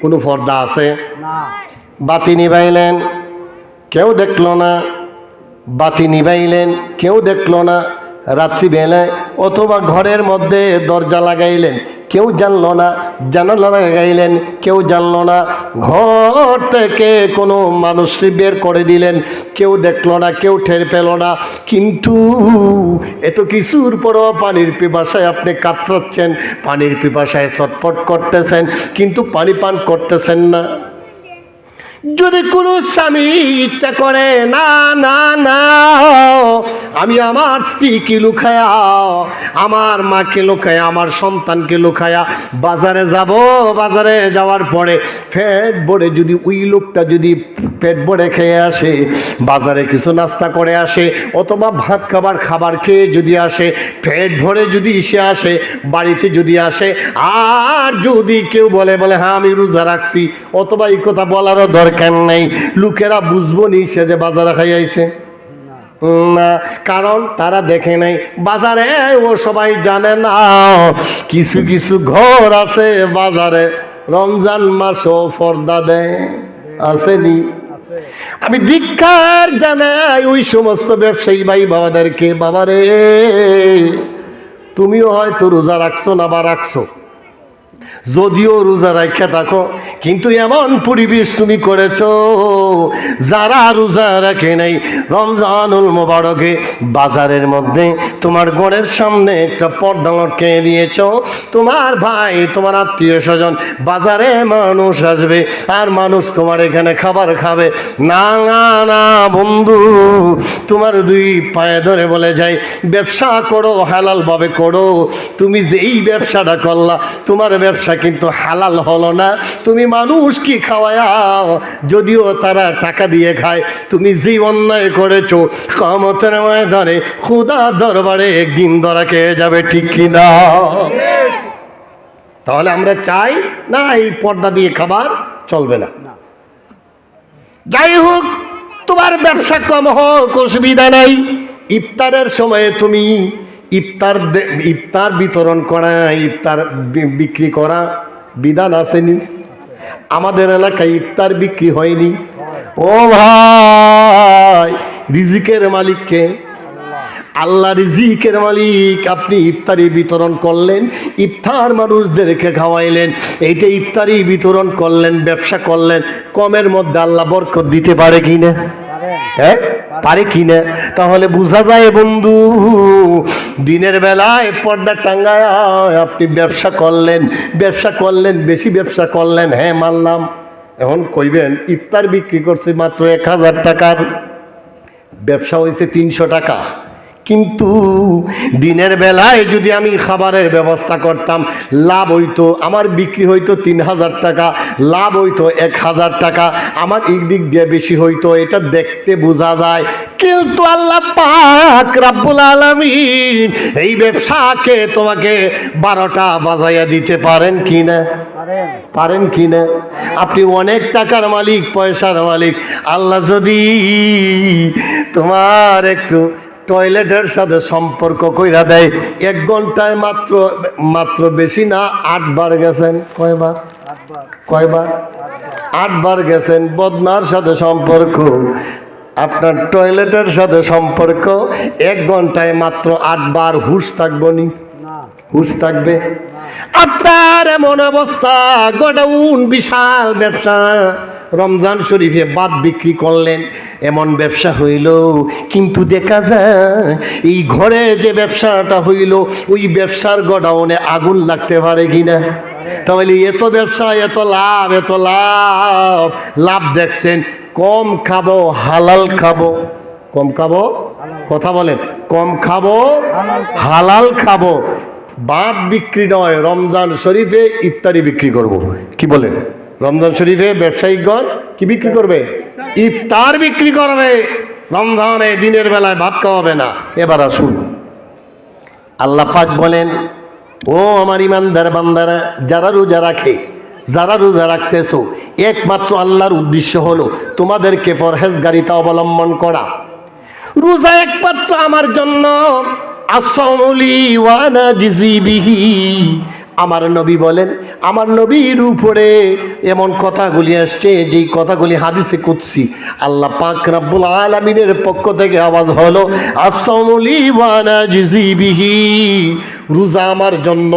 কোনো পর্দা আছে? বাতি নিবাইলেন কেউ দেখল না। বাতি নিবাইলেন কেউ দেখল না। রাত্রিবেলায় অথবা ঘরের মধ্যে দরজা লাগাইলেন। কেউ জানলো না, জানালা লাগাইলেন, কেউ জানলো না। ঘর থেকে কোনো মানুষ বের করে দিলেন, কেউ দেখল না, কেউ ঠের পেল না। কিন্তু এত কিছুর পরও পানির পিপাসায় আপনি কাতরাচ্ছেন, পানির পিপাসায় ছটফট করতেছেন, কিন্তু পানি পান করতেছেন না। যদি কোনো স্বামী ইচ্ছা করে, না না না, আমি আমার স্ত্রীকে লুকায়া, আমার মাকে লুকায়া, আমার সন্তানকে লুকায়া বাজারে যাব। বাজারে যাওয়ার পরে পেট ভরে যদি ওই লোকটা যদি পেট ভরে খেয়ে আসে, বাজারে কিছু নাস্তা করে আসে, অথবা ভাত খাবার খাবার খেয়ে যদি আসে, পেট ভরে যদি এসে আসে, বাড়িতে যদি আসে, আর যদি কেউ বলে বলে হ্যাঁ আমি রোজা রাখছি, অথবা এই কথা বলারও দরকার নেই। লোকেরা বুঝব নি সে যে বাজারে খাই আইছে। না, কারণ তারা দেখে নাই। বাজারে, ও সবাই জানে না। কিছু কিছু ঘর আছে বাজারে। রমজান মাসও পর্দা দেয়। আসেনি। আমি ধিক্ষার জানাই ওই সমস্ত ব্যবসায়ী ভাই বাবাদেরকে, বাবারে, তুমিও হয়তো রোজা রাখছো না বা রাখছো। যদিও রোজা রাখা থাকো, কিন্তু এমন পরিবেশ তুমি করেছ, যারা রোজা রাখে নাই, রমজানুল মোবারকে বাজারের মধ্যে তোমার ঘরের সামনে একটা পর্দা লটকে দিয়েছ। তোমার ভাই, তোমার আত্মীয় স্বজন, বাজারে মানুষ আসবে, আর মানুষ তোমার এখানে খাবার খাবে। না না না, বন্ধু, তোমার দুই পায়ে ধরে বলে যাই ব্যবসা করো, হালালভাবে করো। তুমি যেই ব্যবসাটা করলা, তোমার ব্যবসা কিন্তু হালাল হলো না। তুমি মানুষ কি খাওয়াও? যদিও তারা টাকা দিয়ে খায়। তুমি যে অন্যায় করেছ কমতের ময়দানে খুদা দরবারে একদিন ধরা খেয়ে যাবে, ঠিক কিনা তাহলে আমরা চাই না, এই পর্দা দিয়ে খাবার চলবে না। যাই হোক, তোমার ব্যবসা কম হোক, অসুবিধা নাই। ইফতারের সময়ে তুমি ইফতার ইফতার বিতরণ করা, ইফতার বিক্রি করা বিধান আসেনি। আমাদের এলাকায় ইফতার বিক্রি হয়নি। ও ভাই, রিজিকের মালিককে। আল্লাহ রিজিকের মালিক, আপনি ইফতারি বিতরণ করলেন, ইফতার মানুষদেরকে খাওয়াইলেন, এইটা ইফতারি বিতরণ করলেন, ব্যবসা করলেন, কমের মধ্যে আল্লাহ বরকত দিতে পারে কি না পারেন হ্যাঁ? পারে কি না? তাহলে বুঝা যায় বন্ধু, দিনের বেলায় পর্দা টাঙ্গায় আপনি ব্যবসা করলেন ব্যবসা করলেন, বেশি ব্যবসা করলেন হ্যাঁ মানলাম। এখন কইবেন, ইফতার বিক্রি করছি মাত্র এক হাজার টাকার, ব্যবসা হয়েছে তিনশো টাকা। কিন্তু দিনের বেলায় যদি আমি খাবারের ব্যবস্থা করতাম, লাভ হইতো, আমার বিক্রি হইতো তিন হাজার টাকা, লাভ হইতো এক হাজার টাকা, আমার এই দিক দিয়ে বেশি হইতো, এটা দেখতে বোঝা যায়। কিন্তু আল্লাহ পাক রাব্বুল আলামিন এই ব্যবসাকে তোমাকে বারোটা বাজাইয়া দিতে পারেন কি না? পারেন কি না? আপনি অনেক টাকার মালিক, পয়সার মালিক। আল্লাহ যদি তোমার একটু টয়লেটের সাথে সম্পর্ক কইরা দেয়। এক ঘন্টায় মাত্র মাত্র বেশি না আটবার গেছেন। কয়বার? কয়বার? আটবার গেছেন। বদনার সাথে সম্পর্ক। আপনার টয়লেটের সাথে সম্পর্ক এক ঘন্টায় মাত্র আটবার হুশ থাকব নি? হুশ থাকবে? আপনার এমন অবস্থা গোডাউন বিশাল ব্যবসা। রমজান শরীফে বাদ বিক্রি করলেন, এমন ব্যবসা হইল। কিন্তু দেখা যায়, এই ঘরে যে ব্যবসাটা হইল, ওই ব্যবসার গোডাউনে আগুন লাগতে পারে কিনা? তাহলে এত ব্যবসা, এত লাভ এত লাভ। লাভ দেখছেন, কম খাব, হালাল খাব। কম খাব? কথা বলেন, কম খাব, হালাল খাব। বাদ বিক্রি নয়, রমজান শরীফে ইফতারি বিক্রি করব। কি বলেন? রমজান শরীফে ব্যবসায়িকগণ কি বিক্রি করবে? ইফতার বিক্রি করবে। রমজানে দিনের বেলায় ভাত খাওয়াবে না। এবার আসুন। আল্লাহ পাক বলেন, ও আমার ইমানদার বান্দারা, যারা রোজা রাখে, যারা রোজা রাখতেছো, একমাত্র আল্লাহর উদ্দেশ্য হলো তোমাদেরকে পরহেজগারিতা অবলম্বন করা। রোজা একমাত্র আমার জন্য। আসলি ওয়ানা জিজিবিহি আমার নবী বলেন, আমার নবীর উপরে এমন কথাগুলি আসছে, যেই কথাগুলি হাদিসে কুৎসি আল্লাহ পাক রাব্বুল আলামিনের পক্ষ থেকে আওয়াজ হলো জিজিবিহি রোজা আমার জন্য,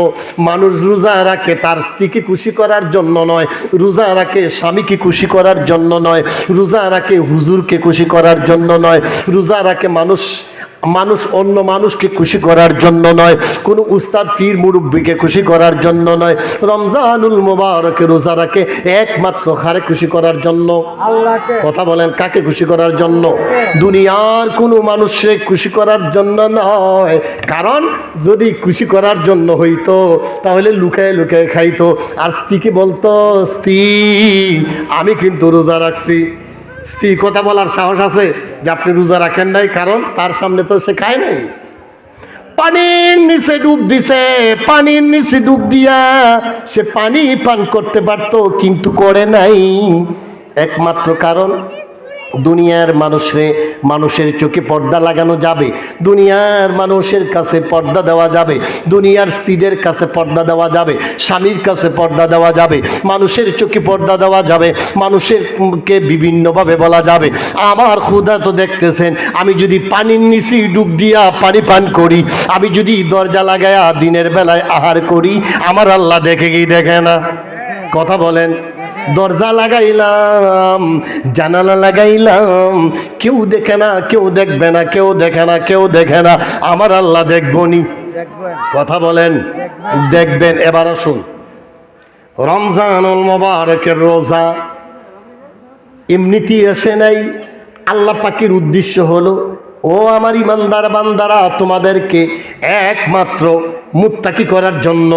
মানুষ রোজা রাখে তার স্ত্রীকে খুশি করার জন্য নয়, রোজা রাখে স্বামীকে খুশি করার জন্য নয়, রোজা রাখে হুজুরকে খুশি করার জন্য নয়, রোজা রাখে মানুষ মানুষ অন্য মানুষকে খুশি করার জন্য নয় কোনো উস্তাদ ফির মুরব্বীকে খুশি করার জন্য নয়। রমজানুল মোবারকে রোজা রাখে একমাত্র খারে খুশি করার জন্য? কথা বলেন কাকে খুশি করার জন্য? দুনিয়ার কোনো মানুষকে খুশি করার জন্য নয়। কারণ যদি খুশি করার জন্য হইতো তাহলে লুকায় লুকায় খাইতো। আর স্ত্রীকে বলতো? স্ত্রী আমি কিন্তু রোজা রাখছি। স্ত্রী কথা বলার সাহস আছে? যে আপনি রোজা রাখেন নাই, কারণ তার সামনে তো সে খায় নাই। পানির নিচে ডুব দিছে, পানির নিচে ডুব দিয়া সে পানি পান করতে পারতো, কিন্তু করে নাই। একমাত্র কারণ দুনিয়ার মানুষে মানুষের চোখে পর্দা লাগানো যাবে। দুনিয়ার মানুষের কাছে পর্দা দেওয়া যাবে। দুনিয়ার স্ত্রীদের কাছে পর্দা দেওয়া যাবে। স্বামীর কাছে পর্দা দেওয়া যাবে। মানুষের চোখে পর্দা দেওয়া যাবে। মানুষের কে বিভিন্নভাবে বলা যাবে। আমার ক্ষুধা তো দেখতেছেন, আমি যদি পানির নিচে ডুব দিয়া পানি পান করি, আমি যদি দরজা লাগায়া দিনের বেলায় আহার করি, আমার আল্লাহ দেখে কি দেখে না? কথা বলেন। দরজা লাগাইলাম, জানালা লাগাইলাম। কেউ দেখে না, কেউ দেখবে না, কেউ দেখে না, কেউ দেখে না। আমার আল্লাহ দেখবনি কথা বলেন, দেখবেন। এবার আসুন। রমজানুল মোবারকের রোজা এমনিতেই এসে নাই। আল্লাহ পাকের উদ্দেশ্য হলো, ও আমার ইমানদার বান্দারা, তোমাদেরকে একমাত্র মুত্তাকি করার জন্য,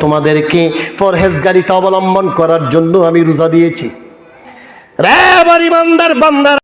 তোমাদেরকে ফরহেজগারিতা অবলম্বন করার জন্য আমি রোজা দিয়েছি। রে আমার বান্দার বান্দারা!